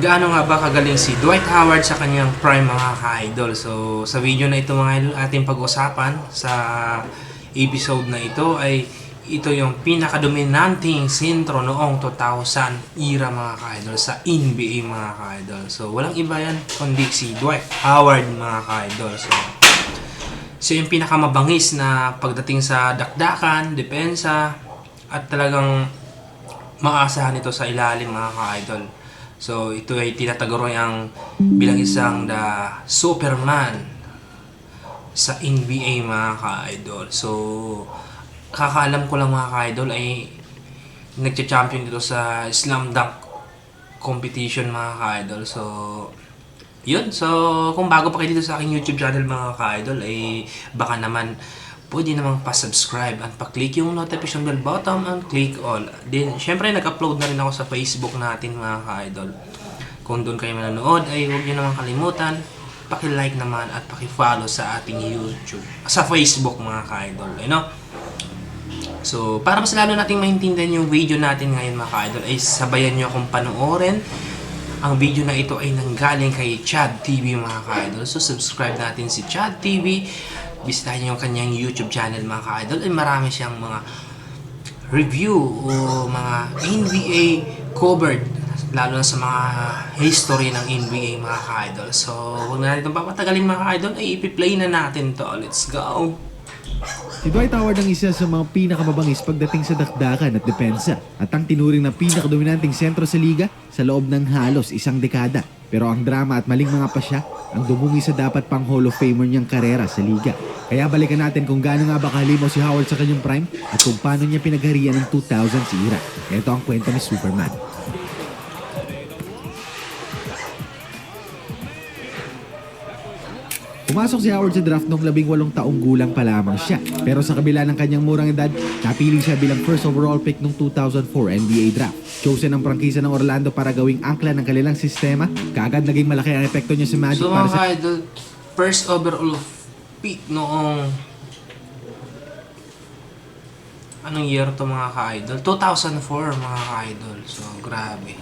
gaano nga ba kagaling si Dwight Howard sa kanyang prime mga ka-idol. So, sa video na ito mga idol, ating pag-usapan sa episode na ito ay ito yung pinakadominanting sentro noong 2000 era mga ka-idol sa NBA mga ka-idol. So, walang iba yan kundi si Dwight Howard mga ka-idol. So, siya yung pinakamabangis na pagdating sa dakdakan, depensa, at talagang maasahan ito sa ilalim mga ka-idol. So ito ay tinataguro ang bilang isang the Superman sa NBA mga ka-idol. So kakaalam ko lang mga ka-idol ay nagcha-champion dito sa slam dunk competition mga ka-idol. So yun, so kung bago pa kayo dito sa aking YouTube channel mga ka-idol ay baka naman pwede namang pa-subscribe at pa-click yung notification bell button and click all. Then, syempre nag-upload na rin ako sa Facebook natin mga ka-idol. Kung doon kayo manonood ay huwag nyo naman kalimutan paki-like naman at paki-follow sa ating YouTube. Sa Facebook mga ka-idol. You know? So, para mas lalo nating maintindihan yung video natin ngayon mga ka-idol ay sabayan nyo akong panoorin ang video na ito ay nanggaling kay Chad TV mga ka-idol. So subscribe natin si Chad TV. Bisitahin yung kanyang YouTube channel mga ka-idol. Ay marami siyang mga review o mga NBA covered lalo na sa mga history ng NBA mga ka-idol. So, huwag na natin papatagalin mga ka-idol. Ay, ipi-play na natin to. Let's go! Si Dwight Howard ang isa sa mga pinakamabangis pagdating sa dakdakan at depensa at ang tinuring na pinakadominanting sentro sa liga sa loob ng halos isang dekada. Pero ang drama at maling mga pasya ang dumungi sa dapat pang Hall of Famer niyang karera sa liga. Kaya balikan natin kung gaano nga ba kahalimaw si Howard sa kanyang prime at kung paano niya pinagharian ng 2000s era. Ito ang kwento ni Superman. Pumasok si Howard sa draft noong labing walong taong gulang pa lamang siya. Pero sa kabila ng kanyang murang edad, napili siya bilang first overall pick noong 2004 NBA draft. Chosen ng prangkisa ng Orlando para gawing angkla ng kanilang sistema, kaagad naging malaki ang epekto niya sa Magic So para mga sa ka-idol, first overall pick noong anong year to mga ka-idol? 2004 mga ka-idol. So grabe.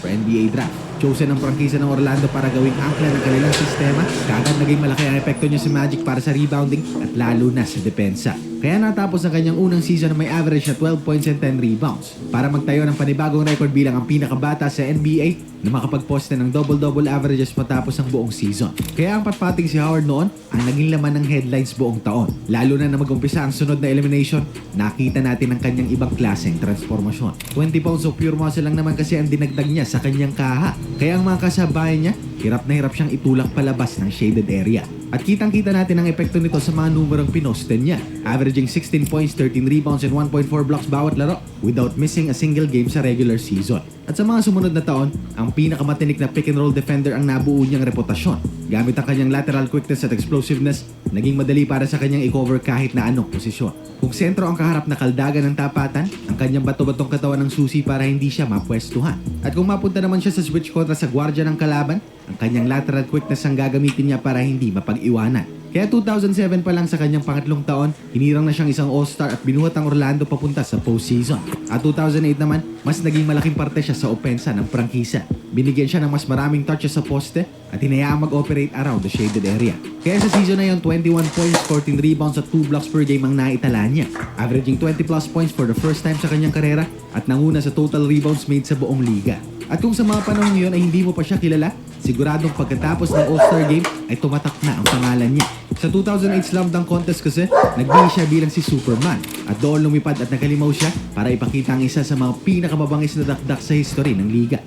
For NBA draft. Chosen ng prangkisa ng Orlando para gawing angkla ng kanilang sistema, kaagad naging malaki ang epekto niya sa Magic para sa rebounding at lalo na sa depensa. Kaya natapos ang kanyang unang season may average na 12 points and 10 rebounds para magtayo ng panibagong record bilang ang pinakabata sa NBA na makapagposte ng double-double averages matapos ang buong season. Kaya ang patpating si Howard noon ang naging laman ng headlines buong taon. Lalo na na mag-umpisa ang sunod na elimination, nakita natin ang kanyang ibang klaseng transformasyon. 20 pounds of pure muscle lang naman kasi ang dinagdag niya sa kanyang kaha. Kaya ang mga kasabayan niya, hirap na hirap siyang itulak palabas ng shaded area. At kitang-kita natin ang epekto nito sa mga numerong pinoste niya. Averaging 16 points, 13 rebounds, and 1.4 blocks bawat laro without missing a single game sa regular season. At sa mga sumunod na taon, ang pinakamatinik na pick and roll defender ang nabuo niyang reputasyon. Gamit ang kanyang lateral quickness at explosiveness, naging madali para sa kanyang i-cover kahit na anong posisyon. Kung sentro ang kaharap na kaldagan ng tapatan, ang kanyang bato-batong katawan ng susi para hindi siya mapwestuhan. At kung mapunta naman siya sa switch kontra sa gwardya ng kalaban, ang kanyang lateral quickness ang gagamitin niya para hindi mapag-iwanan. Kaya 2007 pa lang sa kanyang pangatlong taon, hinirang na siyang isang all-star at binuhat ang Orlando papunta sa postseason. At 2008 naman, mas naging malaking parte siya sa opensa ng prangkisa. Binigyan siya ng mas maraming touches sa poste at hinayaang mag-operate around the shaded area. Kaya sa season na yon, 21 points, 14 rebounds at 2 blocks per game ang naitala niya. Averaging 20 plus points for the first time sa kanyang karera at nanguna sa total rebounds made sa buong liga. At kung sa mga panahon ngayon ay hindi mo pa siya kilala, siguradong pagkatapos ng All-Star Game ay tumatak na ang pangalan niya. Sa 2008 Slam Dunk Contest kasi, nagbili siya bilang si Superman. At doon lumipad at nakalimaw siya para ipakita ang isa sa mga pinakamabangis na dakdak sa history ng liga.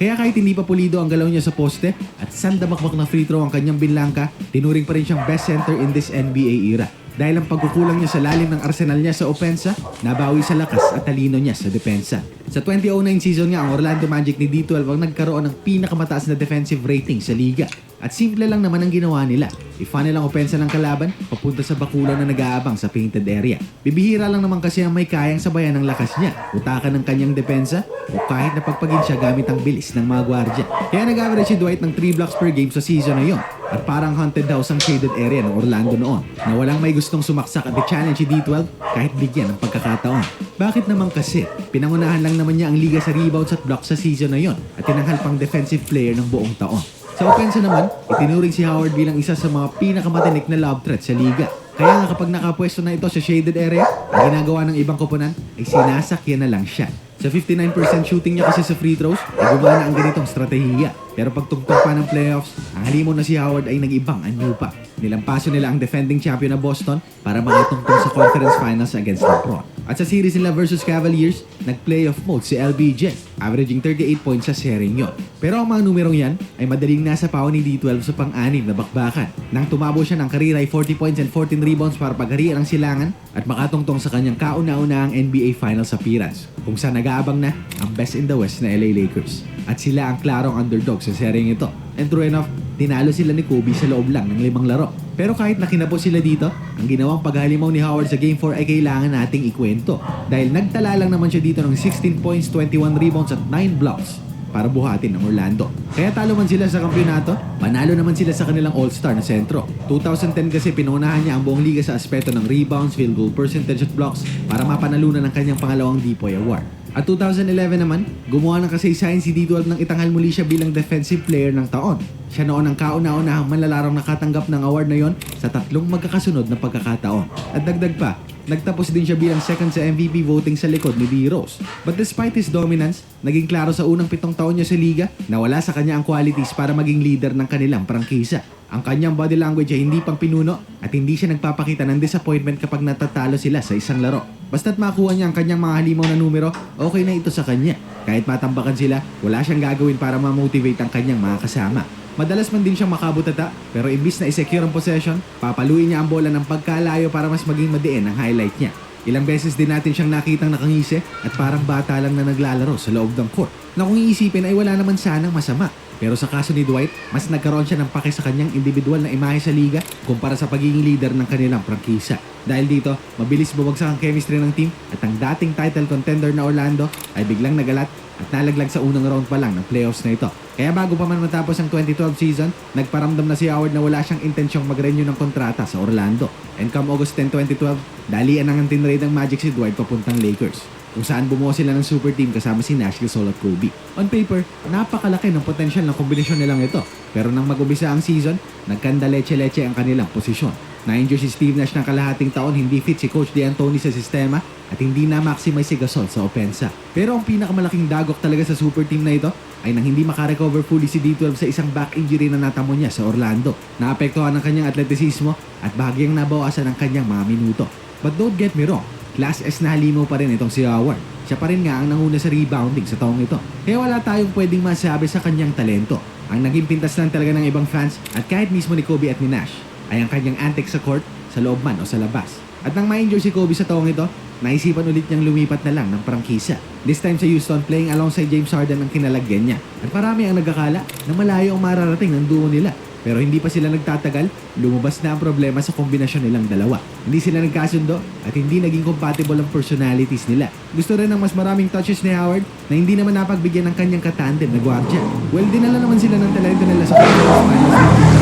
Kaya kahit hindi pa pulido ang galaw niya sa poste at sandamakmak na free throw ang kanyang binlangka, tinuring pa rin siyang best center in this NBA era. Dahil ang pagkukulang niya sa lalim ng arsenal niya sa opensa, nabawi sa lakas at talino niya sa depensa. Sa 2009 season nga, ang Orlando Magic ni D12 ang nagkaroon ng pinakamataas na defensive rating sa liga. At simple lang naman ang ginawa nila. I-funnel ang opensa ng kalaban papunta sa bakulan na nag-aabang sa painted area. Bibihira lang naman kasi ang may kayang sabayan ng lakas niya, utakan ng kanyang depensa, o kahit napagpagin siya gamit ang bilis ng mga gwardya. Kaya nag-average si Dwight ng 3 blocks per game sa season na yon. At parang haunted house ang shaded area ng Orlando noon na walang may gustong sumaksak at i-challenge si D12 kahit bigyan ng pagkakataon. Bakit naman kasi? Pinangunahan lang naman niya ang liga sa rebounds at blocks sa season na yon at tinanghal pang defensive player ng buong taon. Sa opensa naman, itinuring si Howard bilang isa sa mga pinakamatinik na lob threat sa liga. Kaya nga kapag nakapwesto na ito sa shaded area, ang ginagawa ng ibang koponan ay sinasakyan na lang siya. Sa 59% shooting niya kasi sa free throws, ay gumana ang ganitong strategiya. Pero pag tugtog pa ng playoffs, ang halimo na si Howard ay nag-ibang anyo pa. Nilampaso nila ang defending champion na Boston para makatungtong sa conference finals against LeBron. At sa series nila versus Cavaliers, nag-playoff mode si LBJ, averaging 38 points sa sering yon. Pero ang mga numerong yan ay madaling nasa pao ni D12 sa pang-anim na bakbakan. Nang tumabo siya ng career ay 40 points and 14 rebounds para pagharian ang silangan at makatungtong sa kanyang kauna-unahang NBA Finals appearance, kung saan nag-aabang na ang best in the West na LA Lakers. At sila ang klarong underdog sering ito. And true enough, tinalo sila ni Kobe sa loob lang ng limang laro. Pero kahit nakinabo sila dito, ang ginawang paghalimaw ni Howard sa Game 4 ay kailangan nating ikwento. Dahil nagtala lang naman siya dito ng 16 points, 21 rebounds at 9 blocks para buhatin ang Orlando. Kaya talo man sila sa kampyonato, manalo naman sila sa kanilang all-star na sentro. 2010 kasi pinunahan niya ang buong liga sa aspeto ng rebounds, field goal percentage at blocks para mapanalunan ang kanyang pangalawang Depoy Award. At 2011 naman, gumawa ng kasaysayan si D12 nang itanghal muli siya bilang defensive player ng taon. Siya noon ang kauna-unahang manlalarong nakatanggap ng award na yon sa tatlong magkakasunod na pagkakataon. At dagdag pa, nagtapos din siya bilang second sa MVP voting sa likod ni D. Rose. But despite his dominance, naging klaro sa unang pitong taon niya sa liga na wala sa kanya ang qualities para maging leader ng kanilang prangkisa. Ang kanyang body language ay hindi pang pinuno at hindi siya nagpapakita ng disappointment kapag natatalo sila sa isang laro. Basta't makuha niya ang kanyang mga halimaw na numero, okay na ito sa kanya. Kahit matambakan sila, wala siyang gagawin para ma-motivate ang kanyang mga kasama. Madalas man din siyang makabutata, pero imbis na isecure ang possession, papaluin niya ang bola ng pagkalayo para mas maging madiin ang highlight niya. Ilang beses din natin siyang nakitang nakangisi at parang bata lang na naglalaro sa loob ng court. Na kung iisipin ay wala naman sanang masama. Pero sa kaso ni Dwight, mas nagkaroon siya ng pake sa kanyang individual na imahe sa liga kumpara sa pagiging leader ng kanilang prangkisa. Dahil dito, mabilis bumagsak ang chemistry ng team at ang dating title contender na Orlando ay biglang nagalat at sa unang round pa lang ng playoffs na ito. Kaya bago pa man matapos ang 2012 season, nagparamdam na si Howard na wala siyang intensyong mag-renew ng kontrata sa Orlando. And come August 10, 2012, dalian ang tinrade ng Magic si Dwight papuntang Lakers kung saan bumuo sila ng super team kasama si Nash, Gasol at Kobe. On paper, napakalaki ng potensyal ng kombinasyon nilang ito. Pero nang mag-umpisa ang season, nagkanda leche-leche ang kanilang posisyon. Na-injure si Steve Nash ng kalahating taon, hindi fit si Coach D'Antoni sa sistema at hindi na-maximize si Gasol sa opensa. Pero ang pinakamalaking dagok talaga sa super team na ito ay nang hindi makarecover fully si D12 sa isang back injury na natamo niya sa Orlando. Naapektuhan ang kanyang atletisismo at bahagyang nabawasan ang kanyang mga minuto. But don't get me wrong, Class S na halimo pa rin itong si Howard. Siya pa rin nga ang nanguna sa rebounding sa taong ito. Kaya wala tayong pwedeng masabi sa kanyang talento. Ang naging pintas lang talaga ng ibang fans at kahit mismo ni Kobe at ni Nash ay ang kanyang antics sa court, sa loob man o sa labas. At nang ma-injure si Kobe sa taong ito, naisipan ulit niyang lumipat na lang ng prangkisa. This time sa Houston, playing alongside James Harden ang kinalagyan niya. At marami ang nagkakala na malayo ang mararating ng duo nila. Pero hindi pa sila nagtatagal, lumabas na ang problema sa kombinasyon nilang dalawa. Hindi sila nagkasundo at hindi naging compatible ang personalities nila. Gusto rin ng mas maraming touches ni Howard na hindi naman napagbigyan ng kanyang katandem na gwardya. Well, dinala naman sila ng talento nila sa. Pero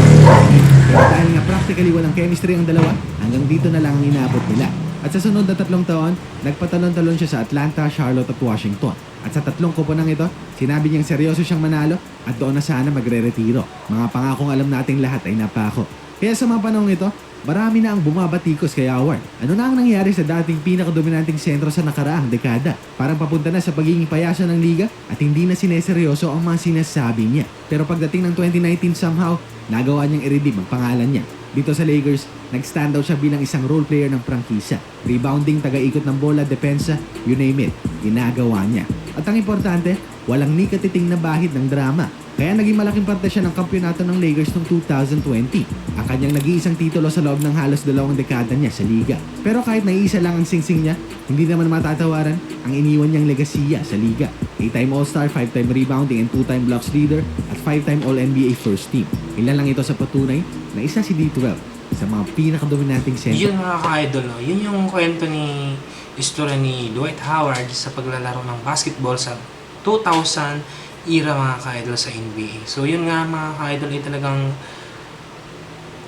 dahil nga practically walang chemistry ang dalawa, hanggang dito na lang ang inaabot nila. At sa sunod na tatlong taon, nagpatalon-talon siya sa Atlanta, Charlotte at Washington. At sa tatlong koponang ito, sinabi niyang seryoso siyang manalo at doon na sana magre-retiro. Mga pangakong alam nating lahat ay napako. Kaya sa mga panahong ito, marami na ang bumabatikos kay Howard. Ano na ang nangyari sa dating pinakadominanting sentro sa nakaraang dekada? Parang papunta na sa pagiging payaso ng liga at hindi na sineseryoso ang mga sinasabi niya. Pero pagdating ng 2019 somehow, nagawa niyang i-redeem ang pangalan niya. Dito sa Lakers, nag-stand out siya bilang isang role player ng prangkisa. Rebounding, taga-ikot ng bola, depensa, you name it, ginagawa niya. At ang importante, walang ni katiting na bahid ng drama. Kaya naging malaking parte siya ng kampyonato ng Lakers noong 2020. Ang kanyang nag-iisang titulo sa loob ng halos dalawang dekada niya sa liga. Pero kahit naiisa lang ang singsing niya, hindi naman matatawaran ang iniwan niyang legasiya sa liga. 8-time All-Star, 5-time rebounding and 2-time blocks leader at 5-time All-NBA first team. Ilan lang ito sa patunay na isa si D12 sa mga pinakadominanting center. Yun mga ka-idol, yun yung kwento ni istorya ni Dwight Howard sa paglalaro ng basketball sa 2000 era mga ka-idol sa NBA. So yun nga mga ka-idol ay talagang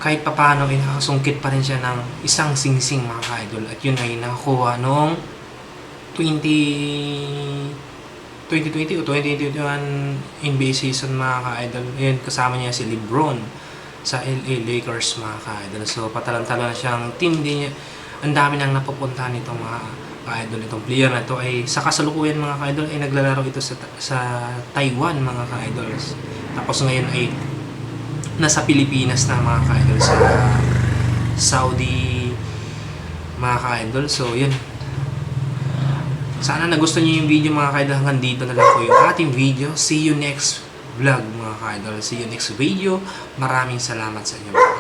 kahit papano ay nakasungkit pa rin siya ng isang singsing mga ka-idol at yun ay nakakuha noong 20 2020 o 2021 NBA season mga ka-idol. Yun, kasama niya si Lebron sa LA Lakers mga ka-idol. So, patalantala na siyang team din niya. Ang dami nang napupuntahan nitong mga ka-idol. Itong player na ito ay sa kasalukuyan mga ka-idol ay naglalaro ito sa, sa Taiwan mga ka-idol. Tapos ngayon ay nasa Pilipinas na mga ka-idol sa Saudi mga ka-idol. So, yun. Sana nagustuhan niyo yung video mga ka-idol. Hanggang dito na lang po yung ating video. See you next vlog mga ka-idol. See you next video. Maraming salamat sa inyo.